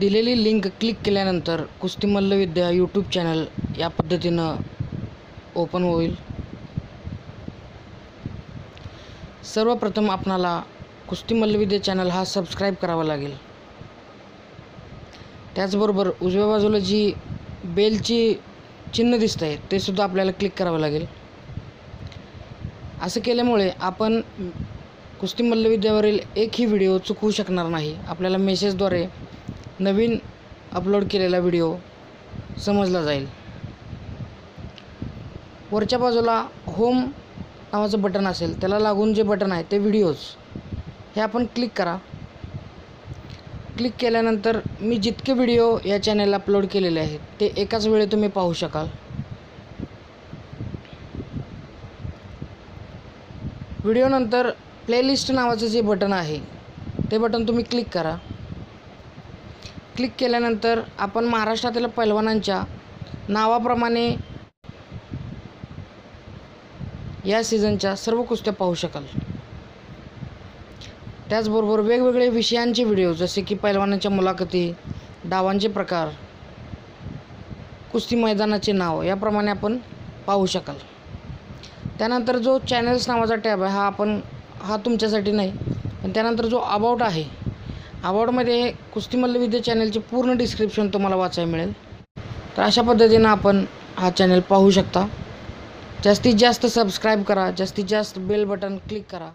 दिलेली link click केल्यानंतर कुस्ती मल्लविद्या यूट्यूब चॅनल या पद्धतीनं ओपन होईल. सर्वप्रथम आपणाला कुस्ती मल्लविद्या चॅनल हा सबस्क्राईब करावा लागेल. त्याचबरोबर उजव्या बाजूला जी बेलची चिन्ह दिसत आहे ते सुद्धा आपल्याला क्लिक करावं लागेल. असं केल्यामुळे आपण कुस्ती मल्लविद्यावरील एकही व्हिडिओ चुकवू शकणार नाही. आपल्याला मेसेजद्वारे नवीन अपलोड केलेला व्हिडिओ समजला जाईल. वरच्या बाजूला होम नावाचं बटन असेल त्याला लागून जे बटन आहे ते व्हिडिओज हे आपण क्लिक करा. क्लिक केल्यानंतर मी जितके व्हिडिओ या चॅनलला अपलोड केलेले आहेत ते एकाच वेळी तुम्ही पाहू शकाल. व्हिडिओनंतर प्लेलिस्ट नावाचं जे बटन आहे ते बटन तुम्ही क्लिक करा. क्लिक केल्यानंतर आपण महाराष्ट्रातील पैलवानांच्या नावाप्रमाणे या सीझनच्या सर्व कुस्त्या पाहू शकाल. त्याचबरोबर वेगवेगळे विषयांचे व्हिडिओ जसे की पैलवानांच्या मुलाखती डावांचे प्रकार कुस्ती मैदानाचे नाव याप्रमाणे आपण पाहू शकाल. त्यानंतर जो चॅनल्स नावाचा टॅब आहे हा आपण हा तुमच्यासाठी नाही पण त्यानंतर जो अबाउट आहे अवॉर्डमध्ये कुस्ती मल्लविद्या चॅनलचे पूर्ण डिस्क्रिप्शन तुम्हाला वाचायला मिळेल. तर अशा पद्धतीनं आपण हा चॅनल पाहू शकता. जास्तीत जास्त सबस्क्राईब करा जास्तीत जास्त बेल बटन क्लिक करा.